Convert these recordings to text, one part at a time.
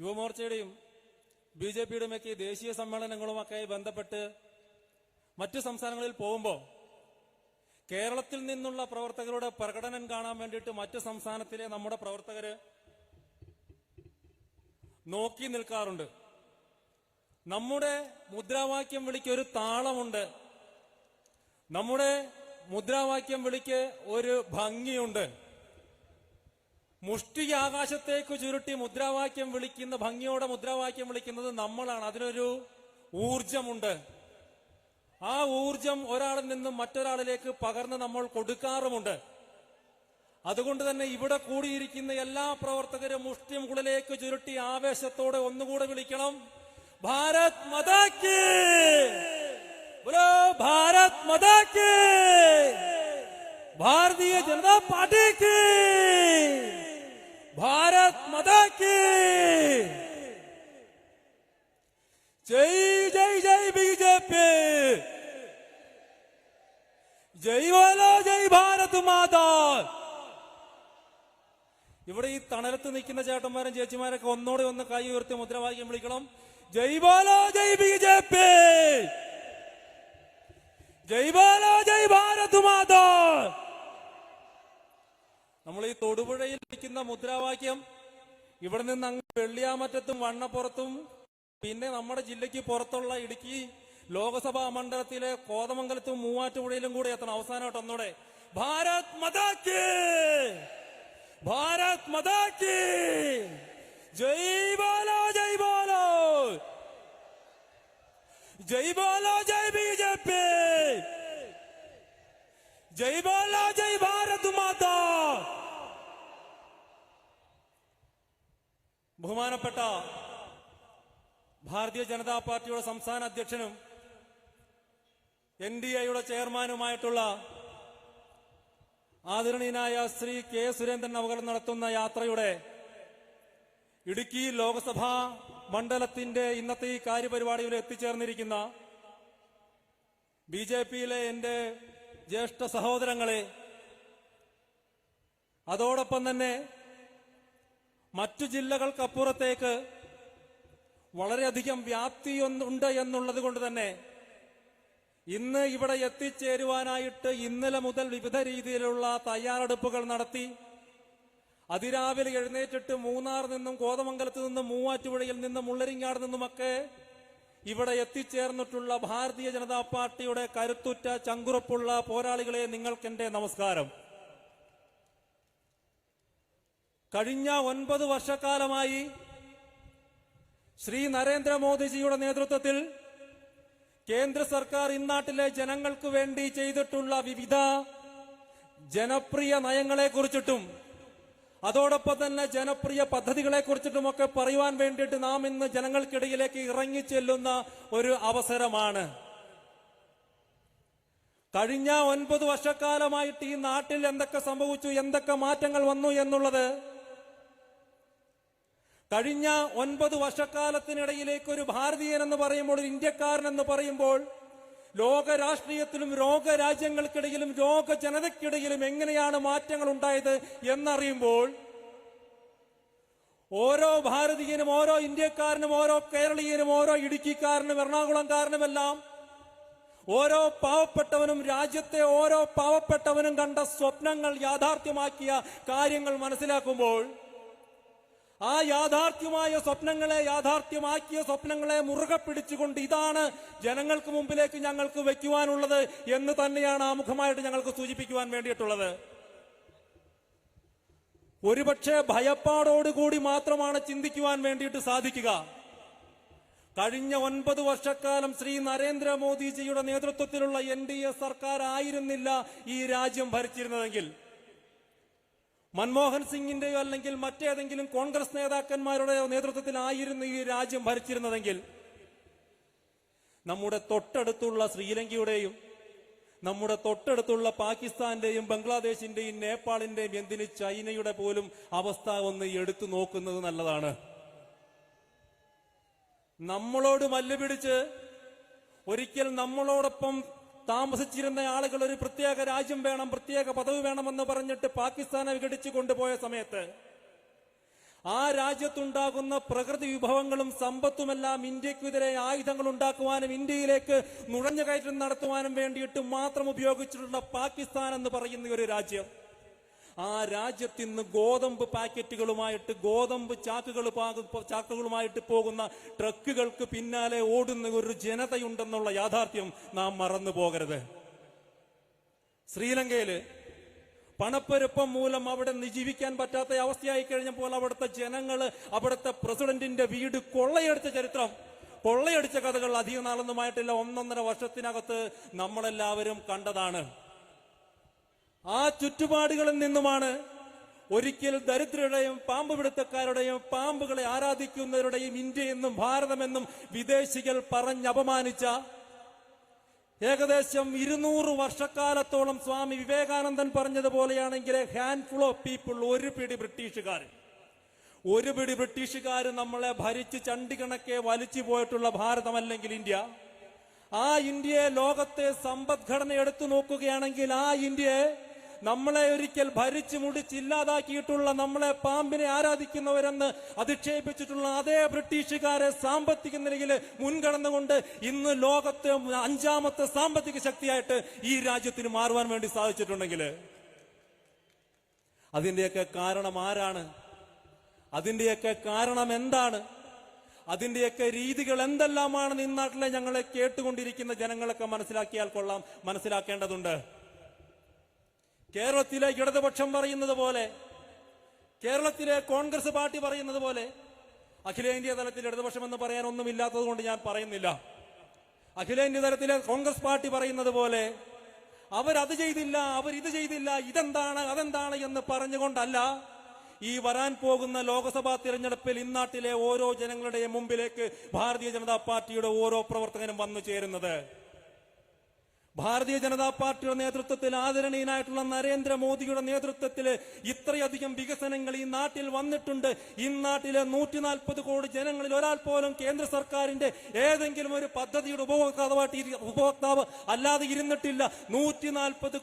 യുവമോർച്ചയുടെയും B J പിയുടെയുമൊക്കെ ദേശീയ സമ്മേളനങ്ങളുമൊക്കെ ബന്ധപ്പെട്ട് മറ്റു സംസ്ഥാനങ്ങളിൽ പോകുമ്പോൾ കേരളത്തിൽ നിന്നുള്ള പ്രവർത്തകരുടെ പ്രകടനം കാണാൻ വേണ്ടിയിട്ട് മറ്റു സംസ്ഥാനത്തിലെ നമ്മുടെ പ്രവർത്തകര് നോക്കി നിൽക്കാറുണ്ട്. നമ്മുടെ മുദ്രാവാക്യം വിളിക്ക് ഒരു താളമുണ്ട്. നമ്മുടെ മുദ്രാവാക്യം വിളിക്ക് ഒരു ഭംഗിയുണ്ട്. മുഷ്ടി ആകാശത്തേക്ക് ചുരുട്ടി മുദ്രാവാക്യം വിളിക്കുന്ന ഭംഗിയോടെ മുദ്രാവാക്യം വിളിക്കുന്നത് നമ്മളാണ്. അതിനൊരു ഊർജമുണ്ട് ആ ഊർജം ഒരാളിൽ നിന്നും മറ്റൊരാളിലേക്ക് പകർന്ന് നമ്മൾ കൊടുക്കാറുമുണ്ട്. അതുകൊണ്ട് തന്നെ ഇവിടെ കൂടിയിരിക്കുന്ന എല്ലാ പ്രവർത്തകരും മുഷ്ടി മുകളിലേക്ക് ചുരുട്ടി ആവേശത്തോടെ ഒന്നുകൂടെ വിളിക്കണം. ഭാരത് മതാക്കി ഭാരത് മതാക്കി ഭാരതീയ ജനതാ പാർട്ടിക്ക് ഭാരത് മതാക്കി ജയ് ജയ് ജയ് ബി ജെ പി ജയ് വാലോ ജയ് ഭാരത് മാതാ. ഇവിടെ ഈ തണലത്ത് നിൽക്കുന്ന ചേട്ടന്മാരും ചേച്ചിമാരൊക്കെ ഒന്നോടെ ഒന്ന് കൈ ഉയർത്തി മുദ്രാവാക്യം വിളിക്കണം. ജയ് ബാലോ ജയ് ബി ജെ പി ജയ് ബാലോ ജയ് ഭാരത് മാതാ. നമ്മൾ ഈ തൊടുപുഴയിൽ ഇരിക്കുന്ന മുദ്രാവാക്യം ഇവിടെ നിന്ന് അങ്ങ് വെള്ളിയാമറ്റത്തും വണ്ണപ്പുറത്തും പിന്നെ നമ്മുടെ ജില്ലയ്ക്ക് പുറത്തുള്ള ഇടുക്കി ലോകസഭാ മണ്ഡലത്തിലെ കോതമംഗലത്തും മൂവാറ്റുപുഴയിലും കൂടെ എത്തണം. അവസാനമായിട്ട് ഒന്നൂടെ. ഭാരത് മതാക്ക് ഭാരത് മതാക്ക് ജയ് ബാലോ ജയ് ബാലോ! ജയ് ബാലോ ജയ് ബി ജെ പി! ജയ് ബാലോ ജയ് ഭാരത് മാതാ! ബഹുമാനപ്പെട്ട ഭാരതീയ ജനതാ പാർട്ടിയുടെ സംസ്ഥാന അധ്യക്ഷനും എൻ ഡി എയുടെ ചെയർമാനുമായിട്ടുള്ള ആദരണീയനായ ശ്രീ കെ സുരേന്ദ്രൻ അവർ നടത്തുന്ന യാത്രയുടെ ഇടുക്കി ലോക്സഭാ മണ്ഡലത്തിന്റെ ഇന്നത്തെ ഈ കാര്യപരിപാടിയിൽ എത്തിച്ചേർന്നിരിക്കുന്ന ബി ജെ പിയിലെ എന്റെ ജ്യേഷ്ഠ സഹോദരങ്ങളെ അതോടൊപ്പം തന്നെ മറ്റു ജില്ലകൾക്കപ്പുറത്തേക്ക് വളരെയധികം വ്യാപ്തിയൊന്നുണ്ട് എന്നുള്ളത് കൊണ്ട് തന്നെ ഇന്ന് ഇവിടെ എത്തിച്ചേരുവാനായിട്ട് ഇന്നലെ മുതൽ വിവിധ രീതിയിലുള്ള തയ്യാറെടുപ്പുകൾ നടത്തി. അതിരാവിലെ എഴുന്നേറ്റിട്ട് മൂന്നാർ നിന്നും കോതമംഗലത്ത് നിന്നും മൂവാറ്റുപുഴയിൽ നിന്നും മുള്ളരിങ്ങാട് നിന്നുമൊക്കെ ഇവിടെ എത്തിച്ചേർന്നിട്ടുള്ള ഭാരതീയ ജനതാ പാർട്ടിയുടെ കരുത്തുറ്റ ചങ്കുറപ്പുള്ള പോരാളികളെ നിങ്ങൾക്കെന്റെ നമസ്കാരം. കഴിഞ്ഞ ഒൻപത് വർഷക്കാലമായി ശ്രീ നരേന്ദ്രമോദിജിയുടെ നേതൃത്വത്തിൽ കേന്ദ്ര സർക്കാർ ഇന്നാട്ടിലെ ജനങ്ങൾക്ക് വേണ്ടി ചെയ്തിട്ടുള്ള വിവിധ ജനപ്രിയ നയങ്ങളെ കുറിച്ചിട്ടും അതോടൊപ്പം തന്നെ ജനപ്രിയ പദ്ധതികളെ കുറിച്ചിട്ടുമൊക്കെ പറയുവാൻ വേണ്ടിയിട്ട് നാം ഇന്ന് ജനങ്ങൾക്കിടയിലേക്ക് ഇറങ്ങി ചെല്ലുന്ന ഒരു അവസരമാണ്. കഴിഞ്ഞ ഒൻപത് വർഷക്കാലമായിട്ട് ഈ നാട്ടിൽ എന്തൊക്കെ സംഭവിച്ചു എന്തൊക്കെ മാറ്റങ്ങൾ വന്നു എന്നുള്ളത് കഴിഞ്ഞ ഒൻപത് വർഷക്കാലത്തിനിടയിലേക്ക് ഒരു ഭാരതീയൻ എന്ന് പറയുമ്പോൾ ഒരു ഇന്ത്യക്കാരൻ എന്ന് പറയുമ്പോൾ ലോക രാഷ്ട്രീയത്തിലും ലോക രാജ്യങ്ങൾക്കിടയിലും ലോക ജനതയ്ക്കിടയിലും എങ്ങനെയാണ് മാറ്റങ്ങൾ ഉണ്ടായത് എന്നറിയുമ്പോൾ ഓരോ ഭാരതീയനും ഓരോ ഇന്ത്യക്കാരനും ഓരോ കേരളീയനും ഓരോ ഇടുക്കിക്കാരനും എറണാകുളംകാരനുമെല്ലാം ഓരോ പാവപ്പെട്ടവനും രാജ്യത്തെ ഓരോ പാവപ്പെട്ടവനും കണ്ട സ്വപ്നങ്ങൾ യാഥാർത്ഥ്യമാക്കിയ കാര്യങ്ങൾ മനസ്സിലാക്കുമ്പോൾ ആ യാഥാർത്ഥ്യമായ സ്വപ്നങ്ങളെ യാഥാർത്ഥ്യമാക്കിയ സ്വപ്നങ്ങളെ മുറുകെ പിടിച്ചുകൊണ്ട് ഇതാണ് ജനങ്ങൾക്ക് മുമ്പിലേക്ക് ഞങ്ങൾക്ക് വയ്ക്കുവാനുള്ളത് എന്ന് തന്നെയാണ് ആമുഖമായിട്ട് ഞങ്ങൾക്ക് സൂചിപ്പിക്കുവാൻ വേണ്ടിയിട്ടുള്ളത്. ഒരുപക്ഷെ ഭയപ്പാടോടുകൂടി മാത്രമാണ് ചിന്തിക്കുവാൻ വേണ്ടിയിട്ട് സാധിക്കുക. കഴിഞ്ഞ ഒൻപത് വർഷക്കാലം ശ്രീ നരേന്ദ്രമോദിജിയുടെ നേതൃത്വത്തിലുള്ള എൻ ഡി എ സർക്കാർ ആയിരുന്നില്ല ഈ രാജ്യം ഭരിച്ചിരുന്നതെങ്കിൽ. മൻമോഹൻ സിംഗിന്റെയോ അല്ലെങ്കിൽ മറ്റേതെങ്കിലും കോൺഗ്രസ് നേതാക്കന്മാരുടെയോ നേതൃത്വത്തിലായിരുന്നു ഈ രാജ്യം ഭരിച്ചിരുന്നതെങ്കിൽ നമ്മുടെ തൊട്ടടുത്തുള്ള ശ്രീലങ്കയുടെയും നമ്മുടെ തൊട്ടടുത്തുള്ള പാകിസ്ഥാന്റെയും ബംഗ്ലാദേശിന്റെയും നേപ്പാളിന്റെയും എന്തിന് ചൈനയുടെ പോലും അവസ്ഥ ഒന്ന് എടുത്തു നോക്കുന്നത് നല്ലതാണ്. നമ്മളോട് മല്ലുപിടിച്ച് ഒരിക്കൽ നമ്മളോടൊപ്പം താമസിച്ചിരുന്ന ആളുകൾ ഒരു പ്രത്യേക രാജ്യം വേണം പ്രത്യേക പദവി വേണമെന്ന് പറഞ്ഞിട്ട് പാകിസ്ഥാനെ വിഘടിച്ചു കൊണ്ടുപോയ സമയത്ത് ആ രാജ്യത്തുണ്ടാകുന്ന പ്രകൃതി വിഭവങ്ങളും സമ്പത്തുമെല്ലാം ഇന്ത്യക്കെതിരെ ആയുധങ്ങൾ ഉണ്ടാക്കുവാനും ഇന്ത്യയിലേക്ക് നുഴഞ്ഞുകയറ്റം നടത്തുവാനും വേണ്ടിയിട്ട് മാത്രം ഉപയോഗിച്ചിട്ടുള്ള പാകിസ്ഥാൻ എന്ന് പറയുന്ന ഒരു രാജ്യം. ആ രാജ്യത്ത് ഇന്ന് ഗോതമ്പ് പാക്കറ്റുകളുമായിട്ട് ഗോതമ്പ് ചാക്കുകൾ ചാക്കുകളുമായിട്ട് പോകുന്ന ട്രക്കുകൾക്ക് പിന്നാലെ ഓടുന്ന ഒരു ജനതയുണ്ടെന്നുള്ള യാഥാർത്ഥ്യം നാം മറന്നു പോകരുത്. ശ്രീലങ്കയിൽ പണപ്പെരുപ്പം മൂലം അവിടെ നിജീവിക്കാൻ പറ്റാത്ത അവസ്ഥയായി കഴിഞ്ഞപ്പോൾ അവിടുത്തെ ജനങ്ങൾ അവിടുത്തെ പ്രസിഡന്റിന്റെ വീട് കൊള്ളയടിച്ച ചരിത്രം. കൊള്ളയടിച്ച കഥകൾ അധികം നാളൊന്നുമായിട്ടില്ല ഒന്നൊന്നര വർഷത്തിനകത്ത് നമ്മളെല്ലാവരും കണ്ടതാണ്. ആ ചുറ്റുപാടുകളിൽ നിന്നുമാണ് ഒരിക്കൽ ദരിദ്രരുടെയും പാമ്പ് പിടുത്തക്കാരുടെയും പാമ്പുകളെ ആരാധിക്കുന്നവരുടെയും ഇന്ത്യയെന്നും ഭാരതമെന്നും വിദേശികൾ പറഞ്ഞപമാനിച്ച ഏകദേശം ഇരുന്നൂറ് വർഷക്കാലത്തോളം സ്വാമി വിവേകാനന്ദൻ പറഞ്ഞതുപോലെയാണെങ്കിൽ ഹാൻഡ്ഫുൾ ഓഫ് പീപ്പിൾ ഒരു പിടി ബ്രിട്ടീഷുകാർ. ഒരു പിടി ബ്രിട്ടീഷുകാർ നമ്മളെ ഭരിച്ച് ചണ്ടികണക്കെ വലിച്ചു പോയിട്ടുള്ള ഭാരതമല്ലെങ്കിൽ ഇന്ത്യ. ആ ഇന്ത്യയെ ലോകത്തെ സമ്പദ്ഘടന എടുത്തു നോക്കുകയാണെങ്കിൽ ആ ഇന്ത്യയെ നമ്മളെ ഒരിക്കൽ ഭരിച്ചു മുടിച്ചില്ലാതാക്കിയിട്ടുള്ള നമ്മളെ പാമ്പിനെ ആരാധിക്കുന്നവരെന്ന് അധിക്ഷേപിച്ചിട്ടുള്ള അതേ ബ്രിട്ടീഷുകാരെ സാമ്പത്തിക നിലയിൽ മുൻകടന്നുകൊണ്ട് ഇന്ന് ലോകത്തെ അഞ്ചാമത്തെ സാമ്പത്തിക ശക്തിയായിട്ട് ഈ രാജ്യത്തിന് മാറുവാൻ വേണ്ടി സാധിച്ചിട്ടുണ്ടെങ്കിൽ അതിന്റെയൊക്കെ കാരണം ആരാണ്? അതിന്റെയൊക്കെ കാരണം എന്താണ്? അതിന്റെയൊക്കെ രീതികൾ എന്തെല്ലാമാണെന്ന് ഇന്നാട്ടിലെ ഞങ്ങളെ കേട്ടുകൊണ്ടിരിക്കുന്ന ജനങ്ങളൊക്കെ മനസ്സിലാക്കിയാൽ കൊള്ളാം. മനസ്സിലാക്കേണ്ടതുണ്ട്. കേരളത്തിലെ ഇടതുപക്ഷം പറയുന്നത് പോലെ കേരളത്തിലെ കോൺഗ്രസ് പാർട്ടി പറയുന്നത് പോലെ അഖിലേന്ത്യാ തലത്തിൽ ഇടതുപക്ഷം എന്ന് പറയാൻ ഒന്നുമില്ലാത്തത് കൊണ്ട് ഞാൻ പറയുന്നില്ല. അഖിലേന്ത്യാ തലത്തിലെ കോൺഗ്രസ് പാർട്ടി പറയുന്നത് പോലെ അവരത് ചെയ്തില്ല അവരിത് ചെയ്തില്ല ഇതെന്താണ് അതെന്താണ് എന്ന് പറഞ്ഞുകൊണ്ടല്ല ഈ വരാൻ പോകുന്ന ലോക്സഭാ തിരഞ്ഞെടുപ്പിൽ ഇന്നാട്ടിലെ ഓരോ ജനങ്ങളുടെയും മുമ്പിലേക്ക് ഭാരതീയ ജനതാ പാർട്ടിയുടെ ഓരോ പ്രവർത്തകനും വന്നു ചേരുന്നത്. ഭാരതീയ ജനതാ പാർട്ടിയുടെ നേതൃത്വത്തിൽ ആദരണീയനായിട്ടുള്ള നരേന്ദ്രമോദിയുടെ നേതൃത്വത്തിൽ ഇത്രയധികം വികസനങ്ങൾ ഈ നാട്ടിൽ വന്നിട്ടുണ്ട്. ഈ നാട്ടിലെ നൂറ്റി നാൽപ്പത് കോടി ജനങ്ങളിൽ ഒരാൾ പോലും കേന്ദ്ര സർക്കാരിന്റെ ഏതെങ്കിലും ഒരു പദ്ധതിയുടെ ഉപഭോക്താവായിട്ട് ഉപഭോക്താവ് അല്ലാതെ ഇരുന്നിട്ടില്ല. നൂറ്റി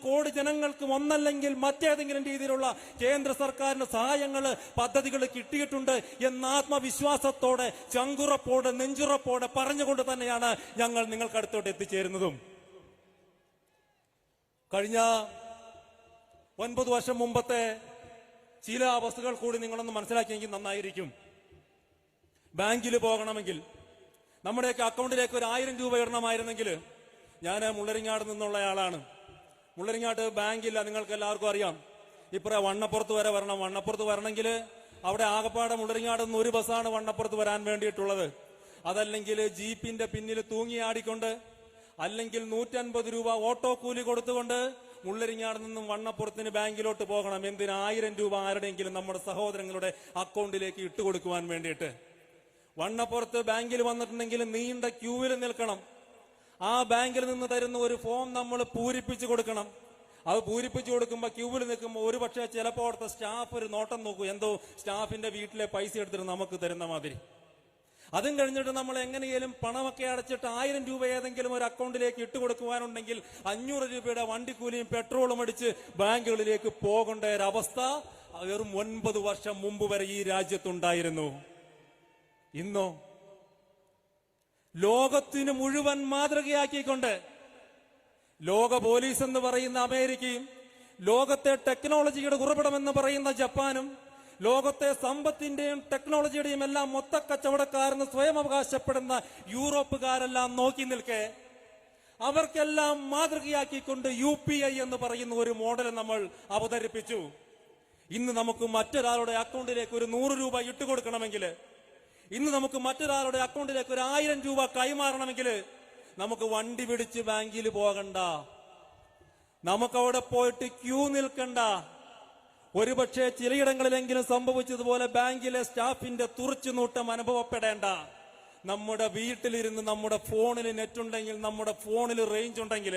കോടി ജനങ്ങൾക്കും ഒന്നല്ലെങ്കിൽ മറ്റേതെങ്കിലും രീതിയിലുള്ള കേന്ദ്ര സർക്കാരിന്റെ സഹായങ്ങൾ പദ്ധതികൾ കിട്ടിയിട്ടുണ്ട് എന്ന ആത്മവിശ്വാസത്തോടെ ചങ്കുറപ്പോടെ നെഞ്ചുറപ്പോടെ പറഞ്ഞുകൊണ്ട് തന്നെയാണ് ഞങ്ങൾ നിങ്ങൾക്കടുത്തോട്ട് എത്തിച്ചേരുന്നതും. കഴിഞ്ഞ ഒൻപത് വർഷം മുമ്പത്തെ ചില അവസ്ഥകൾ കൂടി നിങ്ങളൊന്ന് മനസ്സിലാക്കിയെങ്കിൽ നന്നായിരിക്കും. ബാങ്കിൽ പോകണമെങ്കിൽ നമ്മുടെയൊക്കെ അക്കൗണ്ടിലേക്ക് ഒരു ആയിരം രൂപ ഇടണമായിരുന്നെങ്കിൽ ഞാൻ മുള്ളരിങ്ങാട് നിന്നുള്ള ആളാണ് മുള്ളരിങ്ങാട്ട് ബാങ്കില്ല നിങ്ങൾക്ക് എല്ലാവർക്കും അറിയാം. ഇപ്പറ വണ്ണപ്പുറത്ത് വരെ വരണം. വണ്ണപ്പുറത്ത് വരണമെങ്കിൽ അവിടെ ആകപ്പാടെ മുള്ളരിങ്ങാട് നിന്ന് ഒരു ബസ്സാണ് വണ്ണപ്പുറത്ത് വരാൻ വേണ്ടിയിട്ടുള്ളത്. അതല്ലെങ്കിൽ ജീപ്പിന്റെ പിന്നിൽ തൂങ്ങിയാടിക്കൊണ്ട് അല്ലെങ്കിൽ നൂറ്റൻപത് രൂപ ഓട്ടോ കൂലി കൊടുത്തുകൊണ്ട് മുള്ളരിങ്ങാട് നിന്നും വണ്ണപ്പുറത്തിന് ബാങ്കിലോട്ട് പോകണം. എന്തിന് ആയിരം രൂപ ആരുടെയെങ്കിലും നമ്മുടെ സഹോദരങ്ങളുടെ അക്കൗണ്ടിലേക്ക് ഇട്ടുകൊടുക്കുവാൻ വേണ്ടിയിട്ട്. വണ്ണപ്പുറത്ത് ബാങ്കിൽ വന്നിട്ടുണ്ടെങ്കിൽ നീണ്ട ക്യൂവിൽ നിൽക്കണം. ആ ബാങ്കിൽ നിന്ന് തരുന്ന ഒരു ഫോം നമ്മൾ പൂരിപ്പിച്ചു കൊടുക്കണം. അത് പൂരിപ്പിച്ചു കൊടുക്കുമ്പോൾ ക്യൂവിൽ നിൽക്കുമ്പോൾ ഒരു പക്ഷേ ചിലപ്പോൾ അവിടുത്തെ സ്റ്റാഫ് ഒരു നോട്ടം നോക്കൂ. എന്തോ സ്റ്റാഫിന്റെ വീട്ടിലെ പൈസ എടുത്തിട്ട് നമുക്ക് തരുന്ന മാതിരി. അതും കഴിഞ്ഞിട്ട് നമ്മൾ എങ്ങനെയും പണമൊക്കെ അടച്ചിട്ട് ആയിരം രൂപ ഏതെങ്കിലും ഒരു അക്കൗണ്ടിലേക്ക് ഇട്ട് കൊടുക്കുവാനുണ്ടെങ്കിൽ അഞ്ഞൂറ് രൂപയുടെ വണ്ടിക്കൂലിയും പെട്രോളും അടിച്ച് ബാങ്കുകളിലേക്ക് പോകേണ്ട ഒരവസ്ഥ വെറും ഒൻപത് വർഷം മുമ്പ് വരെ ഈ രാജ്യത്തുണ്ടായിരുന്നു. ഇന്നോ? ലോകത്തിന് മുഴുവൻ മാതൃകയാക്കിക്കൊണ്ട് ലോക പോലീസ് എന്ന് പറയുന്ന അമേരിക്കയും ലോകത്തെ ടെക്നോളജിയുടെ ഉറവിടമെന്ന് പറയുന്ന ജപ്പാനും ലോകത്തെ സമ്പത്തിന്റെയും ടെക്നോളജിയുടെയും എല്ലാം മൊത്ത കച്ചവടക്കാരെന്ന് സ്വയം അവകാശപ്പെടുന്ന യൂറോപ്പുകാരെല്ലാം നോക്കി നിൽക്കെ. അവർക്കെല്ലാം മാതൃകയാക്കിക്കൊണ്ട് യു പി ഐ എന്ന് പറയുന്ന ഒരു മോഡൽ നമ്മൾ അവതരിപ്പിച്ചു. ഇന്ന് നമുക്ക് മറ്റൊരാളുടെ അക്കൗണ്ടിലേക്ക് ഒരു നൂറ് രൂപ ഇട്ടുകൊടുക്കണമെങ്കിൽ ഇന്ന് നമുക്ക് മറ്റൊരാളുടെ അക്കൗണ്ടിലേക്ക് ഒരു ആയിരം രൂപ കൈമാറണമെങ്കിൽ നമുക്ക് വണ്ടി പിടിച്ച് ബാങ്കിൽ പോകണ്ട. നമുക്ക് അവിടെ പോയിട്ട് ക്യൂ നിൽക്കണ്ട. ഒരുപക്ഷെ ചിലയിടങ്ങളിലെങ്കിലും സംഭവിച്ചതുപോലെ ബാങ്കിലെ സ്റ്റാഫിന്റെ തുറച്ചുനൂട്ടം അനുഭവപ്പെടേണ്ട. നമ്മുടെ വീട്ടിലിരുന്ന് നമ്മുടെ ഫോണിൽ നെറ്റ് ഉണ്ടെങ്കിൽ നമ്മുടെ ഫോണിൽ റേഞ്ച് ഉണ്ടെങ്കിൽ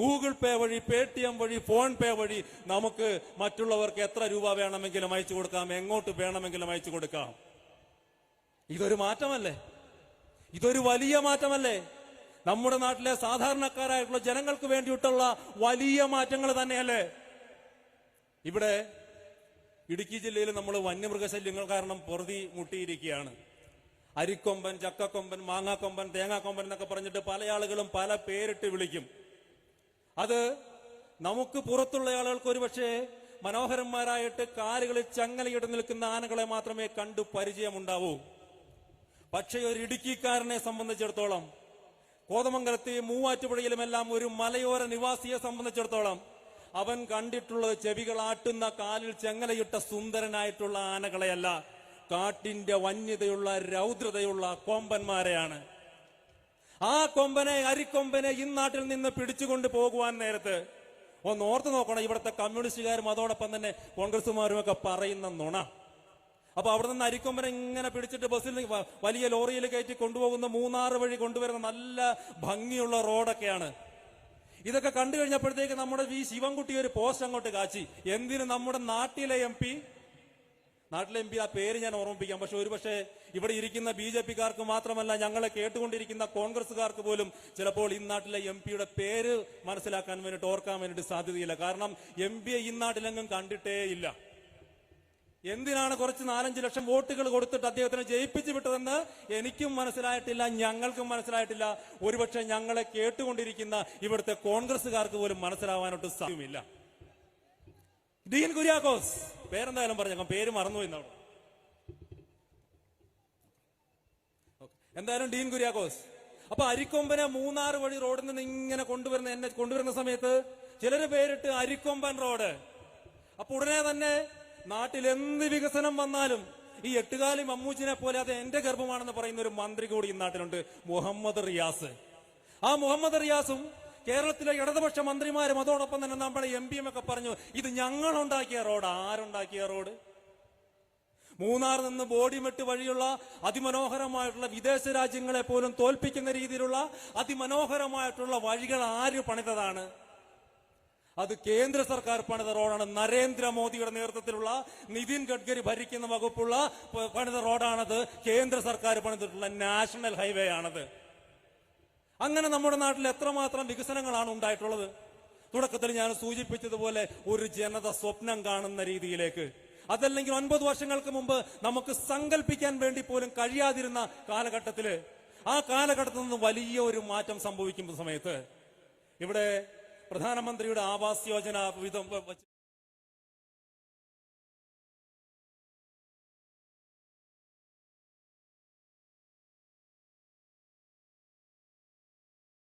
ഗൂഗിൾ പേ വഴി പേ ടി എം വഴി ഫോൺ പേ വഴി നമുക്ക് മറ്റുള്ളവർക്ക് എത്ര രൂപ വേണമെങ്കിലും അയച്ചു കൊടുക്കാം എങ്ങോട്ട് വേണമെങ്കിലും അയച്ചു കൊടുക്കാം. ഇതൊരു മാറ്റമല്ലേ? ഇതൊരു വലിയ മാറ്റമല്ലേ? നമ്മുടെ നാട്ടിലെ സാധാരണക്കാരായിട്ടുള്ള ജനങ്ങൾക്ക് വേണ്ടിയിട്ടുള്ള വലിയ മാറ്റങ്ങൾ തന്നെയല്ലേ? ഇവിടെ ഇടുക്കി ജില്ലയിൽ നമ്മൾ വന്യമൃഗശല്യങ്ങൾ കാരണം പൊറുതി മുട്ടിയിരിക്കുകയാണ്. അരിക്കൊമ്പൻ ചക്കക്കൊമ്പൻ മാങ്ങാക്കൊമ്പൻ തേങ്ങാക്കൊമ്പൻ എന്നൊക്കെ പറഞ്ഞിട്ട് പല ആളുകളും പല പേരിട്ട് വിളിക്കും. അത് നമുക്ക് പുറത്തുള്ള ആളുകൾക്ക് ഒരുപക്ഷെ മനോഹരന്മാരായിട്ട് കാലുകളിൽ ചങ്ങലയിട്ട് നിൽക്കുന്ന ആനകളെ മാത്രമേ കണ്ടു പരിചയമുണ്ടാവൂ. പക്ഷേ ഒരു ഇടുക്കിക്കാരനെ സംബന്ധിച്ചിടത്തോളം കോതമംഗലത്തെയും മൂവാറ്റുപുഴയിലുമെല്ലാം ഒരു മലയോര നിവാസിയെ സംബന്ധിച്ചിടത്തോളം അവൻ കണ്ടിട്ടുള്ളത് ചെവികളാട്ടുന്ന കാലിൽ ചെങ്ങലയിട്ട സുന്ദരനായിട്ടുള്ള ആനകളെയല്ല. കാട്ടിന്റെ വന്യതയുള്ള രൗദ്രതയുള്ള കൊമ്പന്മാരെയാണ്. ആ കൊമ്പനെ അരിക്കൊമ്പനെ നാട്ടിൽ നിന്ന് പിടിച്ചുകൊണ്ട് പോകുവാൻ നേരത്ത് ഒന്ന് ഓർത്തു നോക്കണം. ഇവിടുത്തെ കമ്മ്യൂണിസ്റ്റുകാരും അതോടൊപ്പം തന്നെ കോൺഗ്രസുമാരും ഒക്കെ പറയുന്ന നുണ. അപ്പൊ അവിടെ നിന്ന് അരിക്കൊമ്പനെ ഇങ്ങനെ പിടിച്ചിട്ട് ബസ്സിൽ വലിയ ലോറിയിൽ കയറ്റി കൊണ്ടുപോകുന്ന മൂന്നാറ് വഴി കൊണ്ടുവരുന്ന നല്ല ഭംഗിയുള്ള റോഡൊക്കെയാണ്. ഇതൊക്കെ കണ്ടു കഴിഞ്ഞപ്പോഴത്തേക്ക് നമ്മുടെ വി ശിവൻകുട്ടി ഒരു പോസ്റ്റ് അങ്ങോട്ട് കാച്ചി. എന്തിന് നമ്മുടെ നാട്ടിലെ എം പി? നാട്ടിലെ എം പി ആ പേര് ഞാൻ ഓർമ്മിപ്പിക്കാം. പക്ഷെ ഒരുപക്ഷെ ഇവിടെ ഇരിക്കുന്ന ബി ജെ പിക്കാർക്ക് മാത്രമല്ല ഞങ്ങളെ കേട്ടുകൊണ്ടിരിക്കുന്ന കോൺഗ്രസുകാർക്ക് പോലും ചിലപ്പോൾ ഈ നാട്ടിലെ എം പിയുടെ പേര് മനസ്സിലാക്കാൻ വേണ്ടിയിട്ട് ഓർക്കാൻ വേണ്ടിയിട്ട് സാധ്യതയില്ല. കാരണം എം പിയെ ഈ നാട്ടിലെങ്ങും കണ്ടിട്ടേ ഇല്ല. എന്തിനാണ് കുറച്ച് നാലഞ്ച് ലക്ഷം വോട്ടുകൾ കൊടുത്തിട്ട് അദ്ദേഹത്തിനെ ജയിപ്പിച്ചു വിട്ടതെന്ന് എനിക്കും മനസ്സിലായിട്ടില്ല ഞങ്ങൾക്കും മനസ്സിലായിട്ടില്ല. ഒരുപക്ഷെ ഞങ്ങളെ കേട്ടുകൊണ്ടിരിക്കുന്ന ഇവിടുത്തെ കോൺഗ്രസുകാർക്ക് പോലും മനസ്സിലാവാനായിട്ട് സാധ്യമില്ല ഡീൻ കുര്യാക്കോസ് പേരെന്തായാലും പറഞ്ഞു പേര് മറന്നു എന്നാണ് എന്തായാലും ഡീൻ കുര്യാക്കോസ് അപ്പൊ അരിക്കൊമ്പനെ മൂന്നാറ് വഴി റോഡിൽ നിന്ന് ഇങ്ങനെ കൊണ്ടുവരുന്ന എന്നെ കൊണ്ടുവരുന്ന സമയത്ത് ചിലര് പേരിട്ട് അരിക്കൊമ്പൻ റോഡ്. അപ്പൊ ഉടനെ തന്നെ നാട്ടിൽ എന്ത് വികസനം വന്നാലും ഈ എട്ടുകാലി മമ്മൂച്ചിനെ പോലെ അത് എന്റെ ഗർഭമാണെന്ന് പറയുന്ന ഒരു മന്ത്രി കൂടി ഈ നാട്ടിലുണ്ട്. മുഹമ്മദ് റിയാസ്. ആ മുഹമ്മദ് റിയാസും കേരളത്തിലെ ഇടതുപക്ഷ മന്ത്രിമാരും അതോടൊപ്പം തന്നെ നമ്മുടെ എം പിയും ഒക്കെ പറഞ്ഞു ഇത് ഞങ്ങൾ ഉണ്ടാക്കിയ റോഡ് ആരുണ്ടാക്കിയ റോഡ്? മൂന്നാർ നിന്ന് ബോഡിമെട്ട് വഴിയുള്ള അതിമനോഹരമായിട്ടുള്ള വിദേശ രാജ്യങ്ങളെ പോലും തോൽപ്പിക്കുന്ന രീതിയിലുള്ള അതിമനോഹരമായിട്ടുള്ള വഴികൾ ആര് പണിതതാണ്? അത് കേന്ദ്ര സർക്കാർ പണിത റോഡാണ്. നരേന്ദ്രമോദിയുടെ നേതൃത്വത്തിലുള്ള നിതിൻ ഗഡ്കരി ഭരിക്കുന്ന വകുപ്പുള്ള പണിത റോഡാണത്. കേന്ദ്ര സർക്കാർ പണിതിട്ടുള്ള നാഷണൽ ഹൈവേ ആണത് അങ്ങനെ നമ്മുടെ നാട്ടിൽ എത്രമാത്രം വികസനങ്ങളാണ് ഉണ്ടായിട്ടുള്ളത്? തുടക്കത്തിൽ ഞാൻ സൂചിപ്പിച്ചതുപോലെ ഒരു ജനത സ്വപ്നം കാണുന്ന രീതിയിലേക്ക്. അതല്ലെങ്കിൽ ഒൻപത് വർഷങ്ങൾക്ക് മുമ്പ് നമുക്ക് സങ്കല്പിക്കാൻ വേണ്ടി പോലും കഴിയാതിരുന്ന കാലഘട്ടത്തിൽ. ആ കാലഘട്ടത്തിൽ നിന്ന് വലിയ ഒരു മാറ്റം സംഭവിക്കുന്ന സമയത്ത് ഇവിടെ പ്രധാനമന്ത്രിയുടെ ആവാസ് യോജന വിധം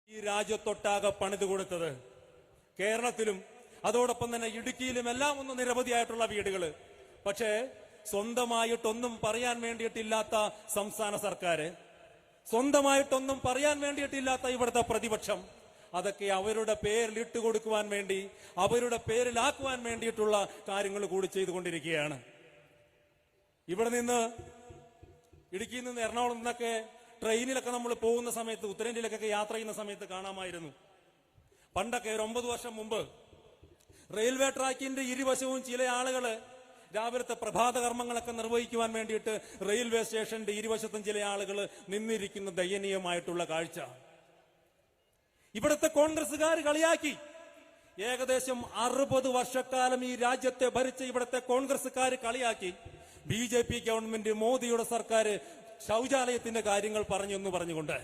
ഈ രാജ്യത്തൊട്ടാകെ പണിതു കൊടുത്തത് കേരളത്തിലും അതോടൊപ്പം തന്നെ ഇടുക്കിയിലും എല്ലാം ഒന്ന് നിരവധിയായിട്ടുള്ള വീടുകൾ പക്ഷേ സ്വന്തമായിട്ടൊന്നും പറയാൻ വേണ്ടിയിട്ടില്ലാത്ത സംസ്ഥാന സർക്കാര് സ്വന്തമായിട്ടൊന്നും പറയാൻ വേണ്ടിയിട്ടില്ലാത്ത ഇവിടുത്തെ പ്രതിപക്ഷം അതൊക്കെ അവരുടെ പേരിൽ ഇട്ട് കൊടുക്കുവാൻ വേണ്ടി അവരുടെ പേരിലാക്കുവാൻ വേണ്ടിയിട്ടുള്ള കാര്യങ്ങൾ കൂടി ചെയ്തുകൊണ്ടിരിക്കുകയാണ്. ഇവിടെ നിന്ന് ഇടുക്കിയിൽ നിന്ന് എറണാകുളം നിന്നൊക്കെ ട്രെയിനിലൊക്കെ നമ്മൾ പോകുന്ന സമയത്ത് ഉത്തരേന്ത്യയിലൊക്കെ യാത്ര ചെയ്യുന്ന സമയത്ത് കാണാമായിരുന്നു. പണ്ടൊക്കെ ഒരു ഒമ്പത് വർഷം മുമ്പ് റെയിൽവേ ട്രാക്കിന്റെ ഇരുവശവും ചില ആളുകൾ രാവിലത്തെ പ്രഭാത കർമ്മങ്ങളൊക്കെ നിർവഹിക്കുവാൻ വേണ്ടിയിട്ട് റെയിൽവേ സ്റ്റേഷന്റെ ഇരുവശത്തും ചില ആളുകൾ നിന്നിരിക്കുന്ന ദയനീയമായിട്ടുള്ള കാഴ്ച. ഇവിടുത്തെ കോൺഗ്രസ്സുകാർ കളിയാക്കി. ഏകദേശം അറുപത് വർഷക്കാലം ഈ രാജ്യത്തെ ഭരിച്ച ഇവിടുത്തെ കോൺഗ്രസ്സുകാർ കളിയാക്കി. ബി ജെ പി ഗവൺമെന്റ് മോദിയുടെ സർക്കാർ ശൗചാലയത്തിന്റെ കാര്യങ്ങൾ പറഞ്ഞു എന്ന് പറഞ്ഞുകൊണ്ട്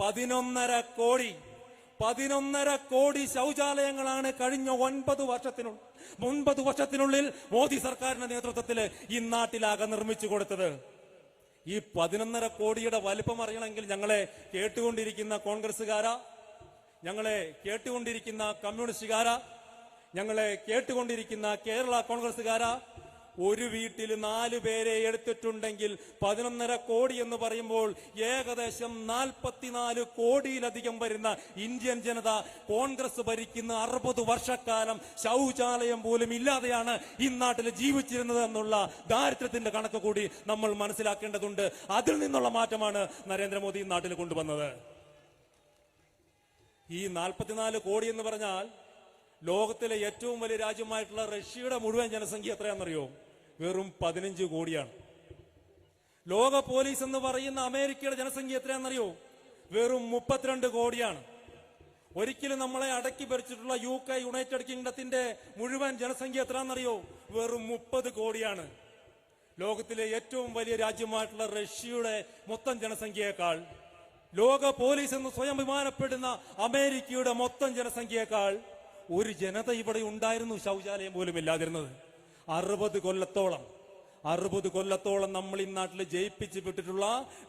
പതിനൊന്നര കോടി പതിനൊന്നര കോടി ശൗചാലയങ്ങളാണ് കഴിഞ്ഞ ഒൻപത് വർഷത്തിനുള്ളിൽ ഒൻപത് വർഷത്തിനുള്ളിൽ മോദി സർക്കാരിന്റെ നേതൃത്വത്തിൽ ഈ നാട്ടിലാകെ നിർമ്മിച്ചു കൊടുത്തത്. ഈ പതിനൊന്നര കോടിയുടെ വലിപ്പം അറിയണമെങ്കിൽ ഞങ്ങളെ കേട്ടുകൊണ്ടിരിക്കുന്ന കോൺഗ്രസുകാരാ ഞങ്ങളെ കേട്ടുകൊണ്ടിരിക്കുന്ന കമ്മ്യൂണിസ്റ്റുകാര ഞങ്ങളെ കേട്ടുകൊണ്ടിരിക്കുന്ന കേരള കോൺഗ്രസ്സുകാര ഒരു വീട്ടിൽ നാലു പേരെ എടുത്തിട്ടുണ്ടെങ്കിൽ പതിനൊന്നര കോടി എന്ന് പറയുമ്പോൾ ഏകദേശം നാൽപ്പത്തിനാല് കോടിയിലധികം വരുന്ന ഇന്ത്യൻ ജനത കോൺഗ്രസ് ഭരിക്കുന്ന അറുപത് വർഷക്കാലം ശൗചാലയം പോലും ഇല്ലാതെയാണ് ഈ നാട്ടിൽ ജീവിച്ചിരുന്നത് എന്നുള്ള ദാരിദ്ര്യത്തിന്റെ കണക്ക് കൂടി നമ്മൾ മനസ്സിലാക്കേണ്ടതുണ്ട്. അതിൽ നിന്നുള്ള മാറ്റമാണ് നരേന്ദ്രമോദി ഈ നാട്ടിൽ കൊണ്ടുവന്നത്. ഈ നാൽപ്പത്തിനാല് കോടി എന്ന് പറഞ്ഞാൽ ലോകത്തിലെ ഏറ്റവും വലിയ രാജ്യമായിട്ടുള്ള റഷ്യയുടെ മുഴുവൻ ജനസംഖ്യ എത്രയാണെന്നറിയോ? വെറും പതിനഞ്ച് കോടിയാണ്. ലോക പോലീസ് എന്ന് പറയുന്ന അമേരിക്കയുടെ ജനസംഖ്യ എത്രയാണെന്നറിയോ? വെറും മുപ്പത്തിരണ്ട് കോടിയാണ്. ഒരിക്കലും നമ്മളെ അടക്കി ഭരിച്ചിട്ടുള്ള യു കെ യുണൈറ്റഡ് കിങ്ഡത്തിന്റെ മുഴുവൻ ജനസംഖ്യ എത്രയാണെന്നറിയോ? വെറും മുപ്പത് കോടിയാണ്. ലോകത്തിലെ ഏറ്റവും വലിയ രാജ്യമായിട്ടുള്ള റഷ്യയുടെ മൊത്തം ജനസംഖ്യയേക്കാൾ ലോക പോലീസ് എന്ന് സ്വയം വിമാനപ്പെടുന്ന അമേരിക്കയുടെ മൊത്തം ജനസംഖ്യയേക്കാൾ ഒരു ജനത ഇവിടെ ഉണ്ടായിരുന്നു ശൗചാലയം പോലും ഇല്ലാതിരുന്നത്. അറുപത് കൊല്ലത്തോളം അറുപത് കൊല്ലത്തോളം നമ്മൾ ഈ നാട്ടിൽ ജയിപ്പിച്ചു വിട്ടിട്ടുള്ള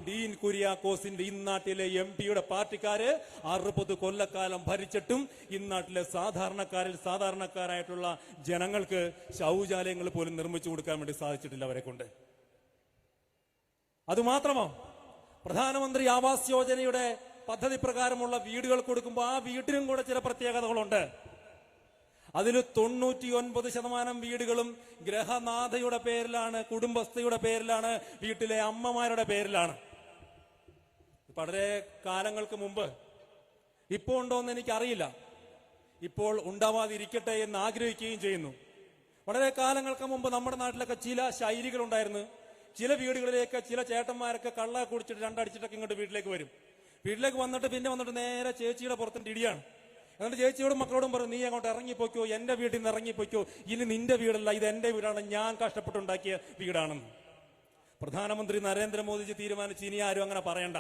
ഡീൻ കുര്യാക്കോസിന്റെ നാട്ടിലെ എം പിയുടെ പാർട്ടിക്കാര് അറുപത് കൊല്ലക്കാലം ഭരിച്ചിട്ടും ഇന്നാട്ടിലെ സാധാരണക്കാരിൽ സാധാരണക്കാരായിട്ടുള്ള ജനങ്ങൾക്ക് ശൗചാലയങ്ങൾ പോലും നിർമ്മിച്ചു കൊടുക്കാൻ വേണ്ടി സാധിച്ചിട്ടില്ല അവരെ കൊണ്ട് അതുമാത്രമോ പ്രധാനമന്ത്രി ആവാസ് യോജനയുടെ പദ്ധതി പ്രകാരമുള്ള വീടുകൾ കൊടുക്കുമ്പോൾ ആ വീട്ടിനും കൂടെ ചില പ്രത്യേകതകളുണ്ട്. അതിൽ തൊണ്ണൂറ്റി ഒൻപത് ശതമാനം വീടുകളും ഗ്രഹനാഥയുടെ പേരിലാണ് കുടുംബസ്ഥയുടെ പേരിലാണ് വീട്ടിലെ അമ്മമാരുടെ പേരിലാണ്. വളരെ കാലങ്ങൾക്ക് മുമ്പ്. ഇപ്പോൾ ഉണ്ടോ എന്ന് എനിക്കറിയില്ല. ഇപ്പോൾ ഉണ്ടാവാതിരിക്കട്ടെ എന്ന് ആഗ്രഹിക്കുകയും ചെയ്യുന്നു. വളരെ കാലങ്ങൾക്ക് മുമ്പ് നമ്മുടെ നാട്ടിലൊക്കെ ചില ശൈലികൾ ഉണ്ടായിരുന്നു ചില വീടുകളിലേക്ക് ചില ചേട്ടന്മാരൊക്കെ കള്ള കുടിച്ചിട്ട് രണ്ടടിച്ചിട്ടൊക്കെ ഇങ്ങോട്ട് വീട്ടിലേക്ക് വരും. വീട്ടിലേക്ക് വന്നിട്ട് പിന്നെ വന്നിട്ട് നേരെ ചേച്ചിയുടെ പുറത്തിന്റെ ഇടിയാണ്. എന്നിട്ട് ചേച്ചിയോടും മക്കളോടും പറയും നീ അങ്ങോട്ട് ഇറങ്ങിപ്പോയ്ക്കോ എന്റെ വീട്ടിൽ നിന്ന് ഇറങ്ങിപ്പോയ്ക്കോ. ഇനി നിന്റെ വീടല്ല ഇത് എന്റെ വീടാണ്. ഞാൻ കഷ്ടപ്പെട്ടുണ്ടാക്കിയ വീടാണെന്ന്. പ്രധാനമന്ത്രി നരേന്ദ്രമോദിജി തീരുമാനിച്ച് ഇനി ആരും അങ്ങനെ പറയണ്ട.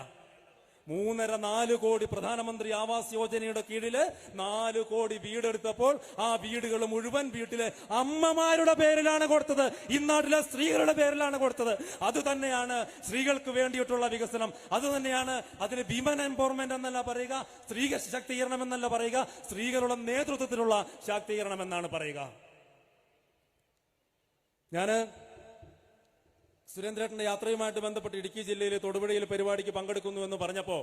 മൂന്നര നാല് കോടി പ്രധാനമന്ത്രി ആവാസ് യോജനയുടെ കീഴിൽ നാല് കോടി വീടെടുത്തപ്പോൾ ആ വീടുകൾ മുഴുവൻ വീട്ടിലെ അമ്മമാരുടെ പേരിലാണ് കൊടുത്തത്. ഇന്നാട്ടിലെ സ്ത്രീകളുടെ പേരിലാണ് കൊടുത്തത്. അത് തന്നെയാണ് സ്ത്രീകൾക്ക് വേണ്ടിയിട്ടുള്ള വികസനം. അത് തന്നെയാണ് അതിന് വിമൻ എംപവർമെന്റ് എന്നല്ല പറയുക സ്ത്രീ ശാക്തീകരണം എന്നല്ല പറയുക സ്ത്രീകളുടെ നേതൃത്വത്തിലുള്ള ശാക്തീകരണം എന്നാണ് പറയുക. ഞാൻ സുരേന്ദ്രേട്ടന്റെ യാത്രയുമായിട്ട് ബന്ധപ്പെട്ട് ഇടുക്കി ജില്ലയിലെ തൊടുപുഴയിൽ പരിപാടിക്ക് പങ്കെടുക്കുന്നു എന്ന് പറഞ്ഞപ്പോ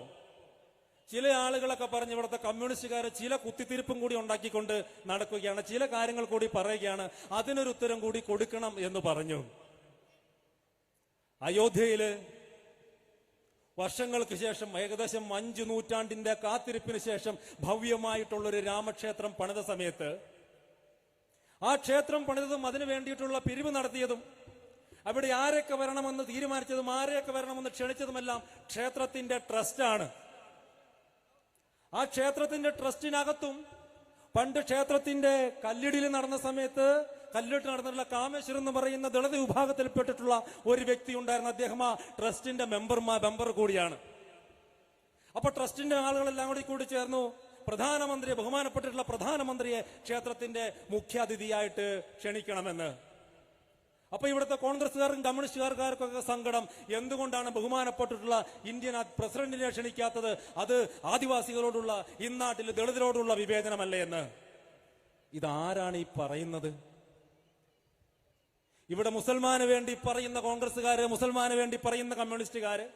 ചില ആളുകളൊക്കെ പറഞ്ഞ് ഇവിടുത്തെ കമ്മ്യൂണിസ്റ്റുകാരെ ചില കുത്തിത്തിരിപ്പും കൂടി ഉണ്ടാക്കിക്കൊണ്ട് നടക്കുകയാണ്. ചില കാര്യങ്ങൾ കൂടി പറയുകയാണ്. അതിനൊരു ഉത്തരം കൂടി കൊടുക്കണം എന്ന് പറഞ്ഞു. അയോധ്യയിൽ വർഷങ്ങൾക്ക് ശേഷം ഏകദേശം അഞ്ചു നൂറ്റാണ്ടിന്റെ കാത്തിരിപ്പിന് ശേഷം ഭവ്യമായിട്ടുള്ളൊരു രാമക്ഷേത്രം പണിത സമയത്ത് ആ ക്ഷേത്രം പണിതതും അതിനു വേണ്ടിയിട്ടുള്ള പിരിവ് നടത്തിയതും അവിടെ ആരൊക്കെ വരണമെന്ന് തീരുമാനിച്ചതും ആരെയൊക്കെ വരണമെന്ന് ക്ഷണിച്ചതുമെല്ലാം ക്ഷേത്രത്തിന്റെ ട്രസ്റ്റാണ്. ആ ക്ഷേത്രത്തിന്റെ ട്രസ്റ്റിനകത്തും പണ്ട് ക്ഷേത്രത്തിന്റെ കല്ലിടിയിൽ നടന്ന സമയത്ത് കല്ലിട്ട് നടന്നിട്ടുള്ള കാമേശ്വരൻ എന്ന് പറയുന്ന ദളിത് വിഭാഗത്തിൽപ്പെട്ടിട്ടുള്ള ഒരു വ്യക്തി ഉണ്ടായിരുന്നു. അദ്ദേഹം ആ ട്രസ്റ്റിന്റെ മെമ്പർമാ മെമ്പർ കൂടിയാണ്. അപ്പൊ ട്രസ്റ്റിന്റെ ആളുകളെല്ലാം കൂടി കൂടി ചേർന്നു. പ്രധാനമന്ത്രിയെ ബഹുമാനപ്പെട്ടിട്ടുള്ള പ്രധാനമന്ത്രിയെ ക്ഷേത്രത്തിന്റെ മുഖ്യാതിഥിയായിട്ട് ക്ഷണിക്കണമെന്ന്. അപ്പൊ ഇവിടുത്തെ കോൺഗ്രസ്സുകാർക്കും കമ്മ്യൂണിസ്റ്റുകാർക്കാർക്കൊക്കെ സങ്കടം. എന്തുകൊണ്ടാണ് ബഹുമാനപ്പെട്ടിട്ടുള്ള ഇന്ത്യൻ പ്രസിഡന്റിനെ ക്ഷണിക്കാത്തത്? അത് ആദിവാസികളോടുള്ള ഇന്നാട്ടിൽ ദളിതരോടുള്ള വിവേചനമല്ലേ എന്ന്. ഇതാരാണ് ഈ പറയുന്നത്? ഇവിടെ മുസൽമാന് വേണ്ടി പറയുന്ന കോൺഗ്രസ്സുകാര് മുസൽമാന് വേണ്ടി പറയുന്ന കമ്മ്യൂണിസ്റ്റുകാര്.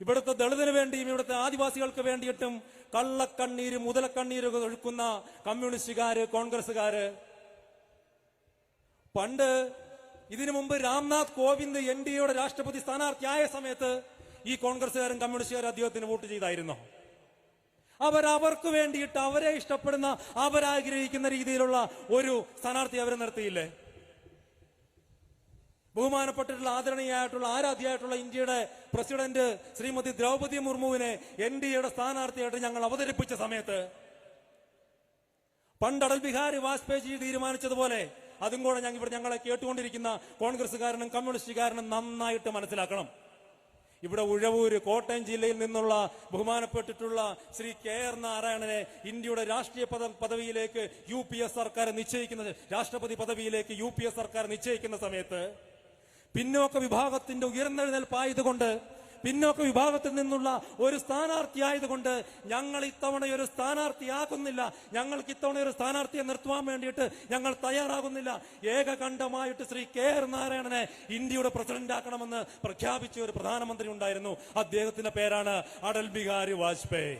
ഇവിടുത്തെ ദളിതിന് വേണ്ടിയും ഇവിടുത്തെ ആദിവാസികൾക്ക് വേണ്ടിയിട്ടും കള്ളക്കണ്ണീര് മുതലക്കണ്ണീര് ഒഴുക്കുന്ന കമ്മ്യൂണിസ്റ്റുകാര് കോൺഗ്രസ്സുകാര്. പണ്ട് ഇതിനു മുമ്പ് രാംനാഥ് കോവിന്ദ് എൻ ഡി എയുടെ രാഷ്ട്രപതി സ്ഥാനാർത്ഥിയായ സമയത്ത് ഈ കോൺഗ്രസ്സുകാരും കമ്മ്യൂണിസ്റ്റുകാരും അദ്ദേഹത്തിന് വോട്ട് ചെയ്തായിരുന്നോ. അവരവർക്ക് വേണ്ടിയിട്ട് അവരെ ഇഷ്ടപ്പെടുന്ന അവരാഗ്രഹിക്കുന്ന രീതിയിലുള്ള ഒരു സ്ഥാനാർത്ഥി അവരെ നിർത്തിയില്ലേ? ബഹുമാനപ്പെട്ടിട്ടുള്ള ആദരണീയായിട്ടുള്ള ആരാധ്യയായിട്ടുള്ള ഇന്ത്യയുടെ പ്രസിഡന്റ് ശ്രീമതി ദ്രൗപദി മുർമുവിനെ എൻ ഡി എയുടെ സ്ഥാനാർത്ഥിയായിട്ട് ഞങ്ങൾ അവതരിപ്പിച്ച സമയത്ത് പണ്ട് അടൽ ബിഹാരി വാജ്പേയി തീരുമാനിച്ചതുപോലെ അതും കൂടെ ഞങ്ങൾ ഇവിടെ ഞങ്ങളെ കേട്ടുകൊണ്ടിരിക്കുന്ന കോൺഗ്രസ്സുകാരനും കമ്മ്യൂണിസ്റ്റുകാരനും നന്നായിട്ട് മനസ്സിലാക്കണം. ഇവിടെ ഉഴവൂര് കോട്ടയം ജില്ലയിൽ നിന്നുള്ള ബഹുമാനപ്പെട്ടിട്ടുള്ള ശ്രീ കെ ആർ നാരായണനെ ഇന്ത്യയുടെ രാഷ്ട്രീയ പദ പദവിയിലേക്ക് യു പി എസ് സർക്കാർ നിശ്ചയിക്കുന്ന രാഷ്ട്രപതി പദവിയിലേക്ക് യു പി എസ് സർക്കാർ നിശ്ചയിക്കുന്ന സമയത്ത് പിന്നോക്ക വിഭാഗത്തിന്റെ ഉയർന്നെഴുന്നേൽപ്പായതുകൊണ്ട് പിന്നോക്ക വിഭാഗത്തിൽ നിന്നുള്ള ഒരു സ്ഥാനാർത്ഥിയായതുകൊണ്ട് ഞങ്ങൾ ഇത്തവണ ഒരു സ്ഥാനാർത്ഥിയാക്കുന്നില്ല ഞങ്ങൾക്ക് ഇത്തവണ ഒരു സ്ഥാനാർത്ഥിയെ നിർത്തുവാൻ വേണ്ടിയിട്ട് ഞങ്ങൾ തയ്യാറാകുന്നില്ല. ഏകകണ്ഠമായിട്ട് ശ്രീ കെ ആർ നാരായണനെ ഇന്ത്യയുടെ പ്രസിഡന്റാക്കണമെന്ന് പ്രഖ്യാപിച്ച ഒരു പ്രധാനമന്ത്രി ഉണ്ടായിരുന്നു. അദ്ദേഹത്തിന്റെ പേരാണ് Atal Bihari Vajpayee.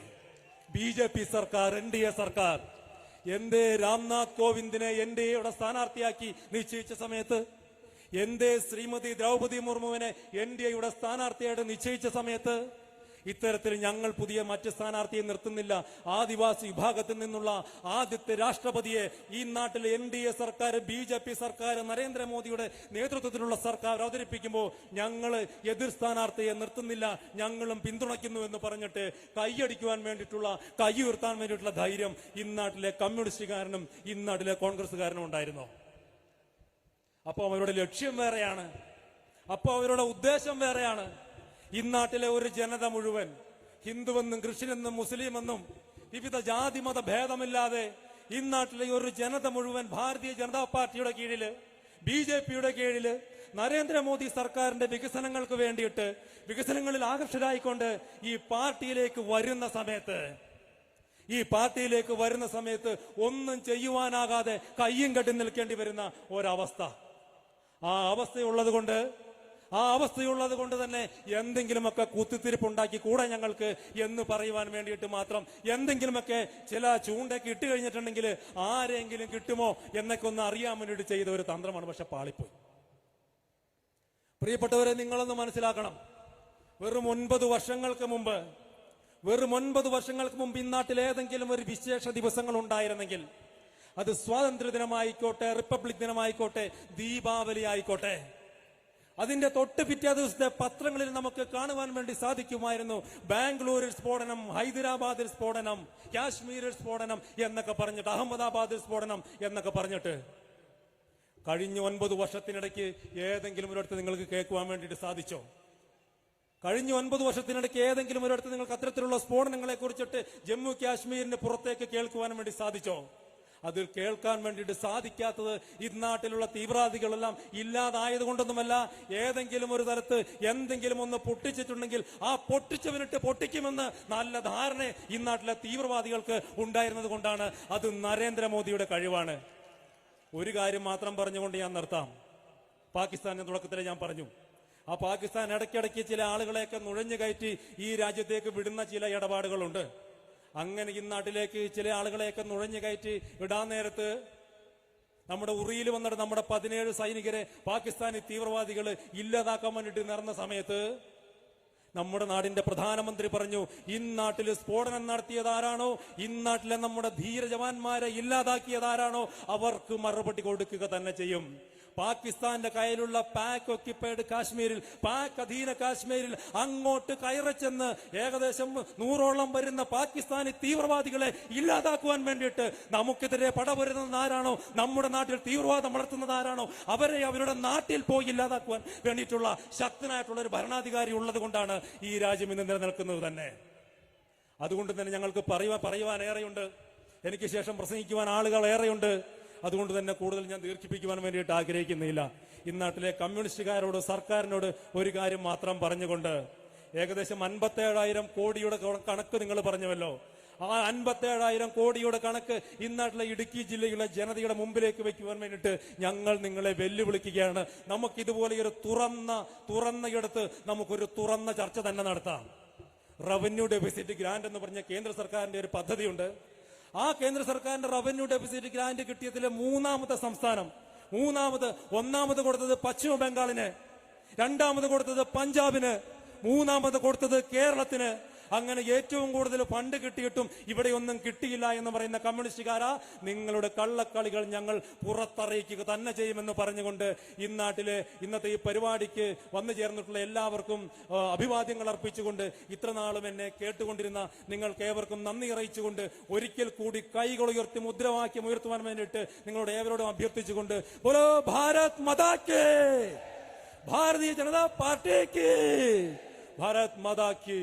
B J P സർക്കാർ എൻ ഡി എ സർക്കാർ. എന്തേ രാംനാഥ് കോവിന്ദിനെ എൻ ഡി എയുടെ സ്ഥാനാർത്ഥിയാക്കി നിശ്ചയിച്ച സമയത്ത് എന്തേ ശ്രീമതി ദ്രൗപദി മുർമുവിനെ എൻ ഡി എയുടെ സ്ഥാനാർത്ഥിയായിട്ട് നിശ്ചയിച്ച സമയത്ത് ഇത്തരത്തിൽ ഞങ്ങൾ പുതിയ മറ്റ് സ്ഥാനാർത്ഥിയെ നിർത്തുന്നില്ല. ആദിവാസി വിഭാഗത്തിൽ നിന്നുള്ള ആദ്യത്തെ രാഷ്ട്രപതിയെ ഈ നാട്ടിലെ എൻ ഡി എ സർക്കാർ ബി ജെ പി സർക്കാർ നരേന്ദ്രമോദിയുടെ നേതൃത്വത്തിലുള്ള സർക്കാർ അവതരിപ്പിക്കുമ്പോൾ ഞങ്ങൾ എതിർ സ്ഥാനാർത്ഥിയെ നിർത്തുന്നില്ല. ഞങ്ങളും പിന്തുണയ്ക്കുന്നു എന്ന് പറഞ്ഞിട്ട് കൈയടിക്കുവാൻ വേണ്ടിയിട്ടുള്ള കൈ ഉയർത്താൻ വേണ്ടിയിട്ടുള്ള ധൈര്യം ഇന്നാട്ടിലെ കമ്മ്യൂണിസ്റ്റുകാരനും ഇന്നാട്ടിലെ കോൺഗ്രസ്സുകാരനും ഉണ്ടായിരുന്നോ. അപ്പോൾ അവരുടെ ലക്ഷ്യം വേറെയാണ്. അപ്പോൾ അവരുടെ ഉദ്ദേശം വേറെയാണ്. ഇന്നാട്ടിലെ ഒരു ജനത മുഴുവൻ ഹിന്ദുവെന്നും ക്രിസ്ത്യനെന്നും മുസ്ലിമെന്നും വിവിധ ജാതി മത ഭേദമില്ലാതെ ഇന്നാട്ടിലെ ഒരു ജനത മുഴുവൻ ഭാരതീയ ജനതാ പാർട്ടിയുടെ കീഴിൽ ബി ജെ പിയുടെ കീഴിൽ നരേന്ദ്രമോദി സർക്കാരിന്റെ വികസനങ്ങൾക്ക് വേണ്ടിയിട്ട് വികസനങ്ങളിൽ ആകർഷരായിക്കൊണ്ട് ഈ പാർട്ടിയിലേക്ക് വരുന്ന സമയത്ത് ഈ പാർട്ടിയിലേക്ക് വരുന്ന സമയത്ത് ഒന്നും ചെയ്യുവാനാകാതെ കയ്യും കെട്ടി നിൽക്കേണ്ടി വരുന്ന ഒരവസ്ഥ. ആ അവസ്ഥയുള്ളത് കൊണ്ട് ആ അവസ്ഥയുള്ളത് കൊണ്ട് തന്നെ എന്തെങ്കിലുമൊക്കെ കുത്തിത്തിരിപ്പുണ്ടാക്കി കൂടെ ഞങ്ങൾക്ക് എന്ന് പറയുവാൻ വേണ്ടിയിട്ട് മാത്രം എന്തെങ്കിലുമൊക്കെ ചില ചൂണ്ടൊക്കെ ഇട്ട് കഴിഞ്ഞിട്ടുണ്ടെങ്കിൽ ആരെങ്കിലും കിട്ടുമോ എന്നൊക്കെ ഒന്ന് അറിയാൻ വേണ്ടിയിട്ട് ചെയ്ത ഒരു തന്ത്രമാണ് പക്ഷെ പാളിപ്പോയി. പ്രിയപ്പെട്ടവരെ നിങ്ങളൊന്ന് മനസ്സിലാക്കണം. വെറും ഒൻപത് വർഷങ്ങൾക്ക് മുമ്പ് വെറും ഒൻപത് വർഷങ്ങൾക്ക് മുമ്പ് ഇന്നാട്ടിൽ ഏതെങ്കിലും ഒരു വിശേഷ ദിവസങ്ങൾ ഉണ്ടായിരുന്നെങ്കിൽ അത് സ്വാതന്ത്ര്യ ദിനമായിക്കോട്ടെ റിപ്പബ്ലിക് ദിനമായിക്കോട്ടെ ദീപാവലി ആയിക്കോട്ടെ അതിന്റെ തൊട്ട് പിറ്റേ ദിവസത്തെ പത്രങ്ങളിൽ നമുക്ക് കാണുവാൻ വേണ്ടി സാധിക്കുമായിരുന്നു ബാംഗ്ലൂരിൽ സ്ഫോടനം ഹൈദരാബാദിൽ സ്ഫോടനം കാശ്മീരിൽ സ്ഫോടനം എന്നൊക്കെ പറഞ്ഞിട്ട് അഹമ്മദാബാദിൽ സ്ഫോടനം എന്നൊക്കെ പറഞ്ഞിട്ട്. കഴിഞ്ഞ ഒൻപത് വർഷത്തിനിടയ്ക്ക് ഏതെങ്കിലും ഒരിടത്ത് നിങ്ങൾക്ക് കേൾക്കുവാൻ വേണ്ടിയിട്ട് സാധിച്ചോ? കഴിഞ്ഞ ഒൻപത് വർഷത്തിനിടയ്ക്ക് ഏതെങ്കിലും ഒരിടത്ത് നിങ്ങൾക്ക് അത്തരത്തിലുള്ള സ്ഫോടനങ്ങളെ കുറിച്ചിട്ട് ജമ്മു കാശ്മീരിന് പുറത്തേക്ക് കേൾക്കുവാൻ വേണ്ടി സാധിച്ചോ? അത് കേൾക്കാൻ വേണ്ടിയിട്ട് സാധിക്കാത്തത് ഇന്നാട്ടിലുള്ള തീവ്രവാദികളെല്ലാം ഇല്ലാതായത് കൊണ്ടൊന്നുമല്ല ഏതെങ്കിലും ഒരു തരത്ത് എന്തെങ്കിലും ഒന്ന് പൊട്ടിച്ചിട്ടുണ്ടെങ്കിൽ ആ പൊട്ടിച്ചവനിട്ട് പൊട്ടിക്കുമെന്ന് നല്ല ധാരണ ഇന്നാട്ടിലെ തീവ്രവാദികൾക്ക് ഉണ്ടായിരുന്നത് കൊണ്ടാണ്. അത് നരേന്ദ്രമോദിയുടെ കഴിവാണ്. ഒരു കാര്യം മാത്രം പറഞ്ഞുകൊണ്ട് ഞാൻ നിർത്താം. പാകിസ്ഥാന്റെ തുടക്കത്തിൽ ഞാൻ പറഞ്ഞു. ആ പാകിസ്ഥാൻ ഇടയ്ക്കിടയ്ക്ക് ചില ആളുകളെയൊക്കെ നുഴഞ്ഞു കയറ്റി ഈ രാജ്യത്തേക്ക് വിടുന്ന ചില ഇടപാടുകളുണ്ട്. അങ്ങനെ ഈ നാട്ടിലേക്ക് ചില ആളുകളെയൊക്കെ നുഴഞ്ഞു കയറ്റി ഇടാൻ നേരത്ത് നമ്മുടെ ഉറിയിൽ വന്നിട്ട് നമ്മുടെ പതിനേഴ് സൈനികരെ പാകിസ്ഥാനി തീവ്രവാദികൾ ഇല്ലാതാക്കാൻ വേണ്ടിയിട്ട് നിറഞ്ഞ സമയത്ത് നമ്മുടെ നാടിന്റെ പ്രധാനമന്ത്രി പറഞ്ഞു ഇന്നാട്ടിൽ സ്ഫോടനം നടത്തിയത് ആരാണോ? ഇന്നാട്ടിലെ നമ്മുടെ ധീര ജവാന്മാരെ ഇല്ലാതാക്കിയത് ആരാണോ? അവർക്ക് മറുപടി കൊടുക്കുക തന്നെ ചെയ്യും. പാകിസ്ഥാന്റെ കയ്യിലുള്ള പാക് ഒക്യുപ്പൈഡ് കാശ്മീരിൽ പാക് അധീന കാശ്മീരിൽ അങ്ങോട്ട് കയറിച്ചെന്ന് ഏകദേശം നൂറോളം വരുന്ന പാകിസ്ഥാനി തീവ്രവാദികളെ ഇല്ലാതാക്കുവാൻ വേണ്ടിയിട്ട് നമുക്കെതിരെ പടപൊരുന്നത് ആരാണോ? നമ്മുടെ നാട്ടിൽ തീവ്രവാദം വളർത്തുന്നത് ആരാണോ? അവരെ അവരുടെ നാട്ടിൽ പോയി ഇല്ലാതാക്കുവാൻ വേണ്ടിയിട്ടുള്ള ശക്തനായിട്ടുള്ള ഒരു ഭരണാധികാരി ഉള്ളത് കൊണ്ടാണ് ഈ രാജ്യം ഇന്ന് നിലനിൽക്കുന്നത് തന്നെ. അതുകൊണ്ട് തന്നെ ഞങ്ങൾക്ക് പറയുവാൻ പറയുവാൻ ഏറെയുണ്ട്. എനിക്ക് ശേഷം പ്രസംഗിക്കുവാൻ ആളുകൾ ഏറെയുണ്ട്. അതുകൊണ്ട് തന്നെ കൂടുതൽ ഞാൻ ദീർഘിപ്പിക്കുവാൻ വേണ്ടിയിട്ട് ആഗ്രഹിക്കുന്നില്ല. ഇന്നാട്ടിലെ കമ്മ്യൂണിസ്റ്റുകാരോട് സർക്കാരിനോട് ഒരു കാര്യം മാത്രം പറഞ്ഞുകൊണ്ട് ഏകദേശം അൻപത്തേഴായിരം കോടിയുടെ കണക്ക് നിങ്ങൾ പറഞ്ഞുവല്ലോ. ആ അൻപത്തേഴായിരം കോടിയുടെ കണക്ക് ഇന്നാട്ടിലെ ഇടുക്കി ജില്ലയിലെ ജനതയുടെ മുമ്പിലേക്ക് വെക്കുവാൻ വേണ്ടിയിട്ട് ഞങ്ങൾ നിങ്ങളെ വെല്ലുവിളിക്കുകയാണ്. നമുക്ക് ഇതുപോലെ ഒരു തുറന്ന തുറന്ന ഇടത്ത് നമുക്കൊരു തുറന്ന ചർച്ച തന്നെ നടത്താം. റവന്യൂ ഡെഫിസിറ്റ് ഗ്രാൻഡ് എന്ന് പറഞ്ഞ കേന്ദ്ര സർക്കാരിന്റെ ഒരു പദ്ധതിയുണ്ട്. ആ കേന്ദ്ര സർക്കാരിന്റെ റവന്യൂ ഡെഫിസിറ്റ് ഗ്രാന്റ് കിട്ടിയതിലെ മൂന്നാമത്തെ സംസ്ഥാനം മൂന്നാമത് ഒന്നാമത് കൊടുത്തത് പശ്ചിമ ബംഗാളിന് രണ്ടാമത് കൊടുത്തത് പഞ്ചാബിന് മൂന്നാമത് കൊടുത്തത് കേരളത്തിന് അങ്ങനെ ഏറ്റവും കൂടുതൽ ഫണ്ട് കിട്ടിയിട്ടും ഇവിടെ ഒന്നും കിട്ടിയില്ല എന്ന് പറയുന്ന കമ്മ്യൂണിസ്റ്റുകാരാ നിങ്ങളുടെ കള്ളക്കളികൾ ഞങ്ങൾ പുറത്തറിയിക്കുക തന്നെ ചെയ്യുമെന്ന് പറഞ്ഞുകൊണ്ട് ഇന്നാട്ടിലെ ഇന്നത്തെ ഈ പരിപാടിക്ക് വന്നു ചേർന്നിട്ടുള്ള എല്ലാവർക്കും അഭിവാദ്യങ്ങൾ അർപ്പിച്ചുകൊണ്ട് ഇത്ര നാളും എന്നെ കേട്ടുകൊണ്ടിരുന്ന നിങ്ങൾക്ക് ഏവർക്കും നന്ദി അറിയിച്ചുകൊണ്ട് ഒരിക്കൽ കൂടി കൈകൾ ഉയർത്തി മുദ്രാവാക്യം ഉയർത്തുവാൻ വേണ്ടിയിട്ട് നിങ്ങളോട് ഏവരോടും അഭ്യർത്ഥിച്ചുകൊണ്ട് ബോലോ ഭാരത് മതാക്ക് ഭാരതീയ ജനതാ പാർട്ടിക്ക് ഭാരത് മതാക്കി